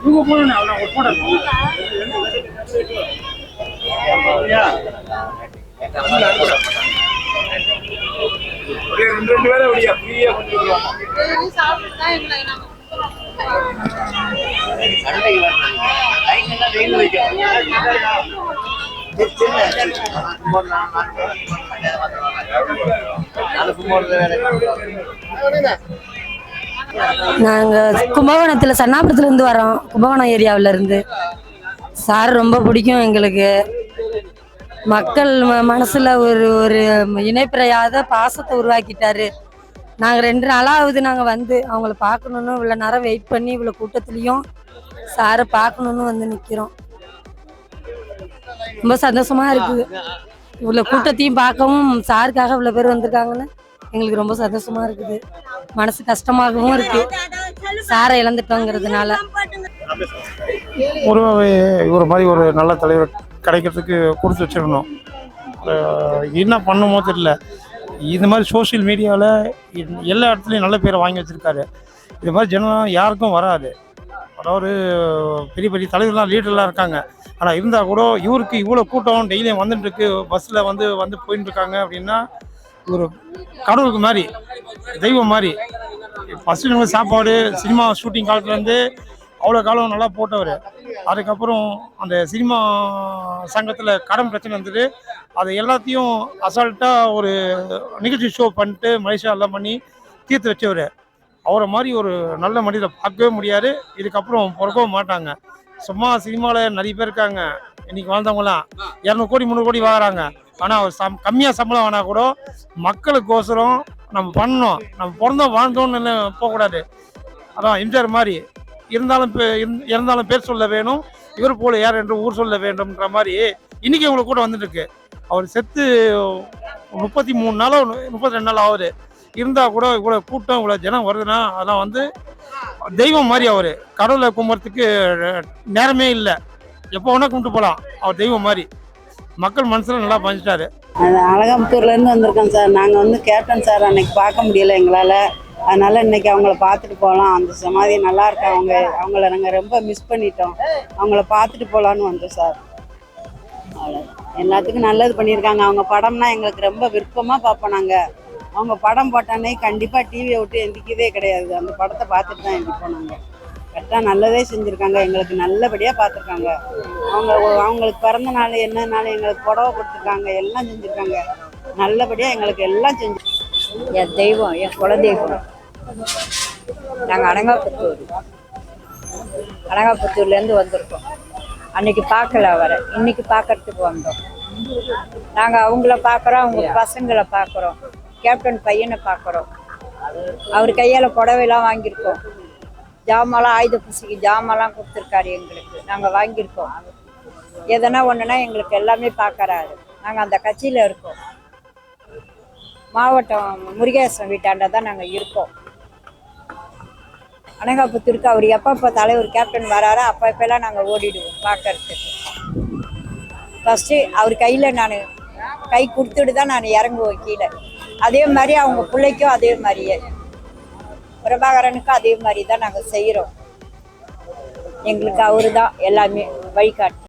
இவங்க போகணும் அவ்வளோ ஒரு போட்டோ ரெண்டு பேரும் அப்படியா ஃப்ரீயா கொண்டு வருவாங்க நாங்கள் கும்பகோணத்தில் சன்னாபுரத்துலேருந்து வரோம். கும்பகோணம் ஏரியாவில் இருந்து. சார் ரொம்ப பிடிக்கும் எங்களுக்கு. மக்கள் ம- ஒரு ஒரு இணைப்பிரையாத பாசத்தை உருவாக்கிட்டாரு. நாங்கள் ரெண்டு நாளாவது நாங்கள் வந்து அவங்கள பார்க்கணுன்னு இவ்வளோ நேரம் வெயிட் பண்ணி இவ்வளோ கூட்டத்துலேயும் சாரை பார்க்கணுன்னு வந்து நிற்கிறோம் ரொம்ப சந்தோஷமாக இருக்குது இவ்வளோ கூட்டத்தையும் பார்க்கவும் சாருக்காக இவ்வளோ பேர் வந்திருக்காங்கன்னு. எங்களுக்கு ரொம்ப சந்தோஷமா இருக்குது. மனசு கஷ்டமாகவும் இருக்கு. சாரை இழந்துட்டோங்கிறதுனால. ஒரு இவர் மாதிரி ஒரு நல்ல தலைவர் கிடைக்கிறதுக்கு கொடுத்து வச்சிடணும் என்ன பண்ணுமோ தெரியல. இது மாதிரி சோஷியல் மீடியாவில் எல்லா இடத்துலையும் நல்ல பேரை வாங்கி வச்சுருக்காரு. இது மாதிரி ஜனம் யாருக்கும் வராது. அதாவது பெரிய பெரிய தலைவர்லாம் லீடர்லாம் இருக்காங்க. ஆனால் இருந்தால் கூட இவருக்கு இவ்வளோ கூட்டம் டெய்லியும் வந்துட்டுருக்கு பஸ்ஸில் வந்து வந்து போயின்னு இருக்காங்க அப்படின்னா ஒரு கடவுளுக்கு மாதிரி தெய்வம் மாதிரி. ஃபஸ்ட்டு நம்ம சாப்பாடு சினிமா ஷூட்டிங் காலத்துலேருந்து அவ்வளோ காலம் நல்லா போட்டவர். அதுக்கப்புறம் அந்த சினிமா சங்கத்தில் கடன் பிரச்சனை இருந்தது. அதை எல்லாத்தையும் அசால்ட்டாக ஒரு நிகழ்ச்சி ஷோ பண்ணிட்டு மலேசியா எல்லாம் பண்ணி தீர்த்து வச்சவர். அவரை மாதிரி ஒரு நல்ல மனிதரை பார்க்கவே முடியாது. இதுக்கப்புறம் பிறக்கவும் மாட்டாங்க. சும்மா சினிமாவில் நிறைய பேர் இருக்காங்க. இன்னைக்கு வாழ்ந்தவங்களாம் இரநூறு கோடி முந்நூறு கோடி வாங்குறாங்க. ஆனால் அவர் சம் கம்மியாக சம்பளம் ஆனால் கூட மக்களுக்கோசரம் நம்ம பண்ணணும். நம்ம பிறந்தோம் வாழ்ந்தோம்னு போகக்கூடாது. அதான் எம்ஜிஆர் மாதிரி. இருந்தாலும் பே- பேர் சொல்ல வேணும். இவர் போல யார் என்று ஊர் சொல்ல வேண்டும்ன்ற மாதிரி இன்னைக்கு உங்களுக்கு கூட வந்துட்டு இருக்கு அவர் செத்து முப்பத்தி மூணு நாளோ முப்பத்தி ரெண்டு நாள் ஆகுது. இருந்தால் கூட இவ்வளோ கூட்டம் இவ்வளோ ஜனம் வருதுன்னா அதெல்லாம் வந்து தெய்வம் மாதிரி அவர். கடவுளை கும்புறதுக்கு நேரமே இல்லை. எப்போ வேணால் கும்பிட்டு போகலாம். அவர் தெய்வம் மாதிரி. மக்கள் மனசுல நல்லா பஞ்சிட்டாரு அது இருந்து வந்திருக்கோம் சார். நாங்கள் வந்து கேப்டன் சார். அன்னைக்கு பார்க்க முடியல எங்களால். அதனால இன்னைக்கு அவங்கள பார்த்துட்டு போகலாம். அந்த சமாதி நல்லா இருக்கு அவங்க? அவங்கள நாங்கள் ரொம்ப மிஸ் பண்ணிட்டோம். அவங்கள பார்த்துட்டு போகலான்னு வந்தோம் சார். அவ்வளோ எல்லாத்துக்கும் நல்லது பண்ணியிருக்காங்க. அவங்க படம்னா எங்களுக்கு ரொம்ப விருப்பமாக பார்ப்போம் நாங்கள் அவங்க படம் போட்டானே கண்டிப்பாக டிவியை விட்டு எந்திக்கவே கிடையாது. அந்த படத்தை பார்த்துட்டு தான் எந்திப்போம் நாங்கள் கரெக்டாக நல்லதே செஞ்சுருக்காங்க எங்களுக்கு நல்லபடியாக பார்த்துருக்காங்க அவங்க அவங்களுக்கு பிறந்த நாள் என்ன நாள் எங்களுக்கு புடவை கொடுத்துருக்காங்க எல்லாம் செஞ்சுருக்காங்க. நல்லபடியாக எங்களுக்கு எல்லாம் செஞ்சு என் தெய்வம் என் குலதெய்வம். நாங்கள் அனங்காபுத்தூர் அனங்காபுத்தூர்லேருந்து வந்திருக்கோம். அன்னைக்கு பார்க்கல அவரை. இன்னைக்கு பார்க்கறதுக்கு வந்தோம். நாங்கள் அவங்கள பார்க்குறோம் அவங்க பசங்களை பார்க்குறோம். கேப்டன் பையனை பார்க்குறோம். அவர் கையால் புடவைலாம் வாங்கியிருக்கோம். ஜாமான்லாம் ஆயுத பூசிக்கு ஜாமான்லாம் கொடுத்துருக்காரு எங்களுக்கு. நாங்கள் வாங்கியிருக்கோம். எதனா ஒன்றுனா எங்களுக்கு எல்லாமே பார்க்கறாரு நாங்கள் அந்த கட்சியில் இருக்கோம். மாவட்டம் முருகேசன் வீட்டாண்ட தான் நாங்கள் இருக்கோம். அனகாபுத்தூருக்கு அவர் எப்பப்போ தலைவர் கேப்டன் வராரோ அப்போ இப்போலாம் நாங்கள் ஓடிடுவோம் பார்க்கறதுக்கு ஃபஸ்ட்டு அவர் கையில் நான் கை கொடுத்துட்டு தான் நான் இறங்குவோம் கீழே. அதே மாதிரி அவங்க பிள்ளைக்கும் அதே மாதிரியே. பிரபாகரனுக்கும் அதே மாதிரி தான் நாங்கள் செய்கிறோம். எங்களுக்கு அவரு தான் எல்லாமே வழிகாட்டு.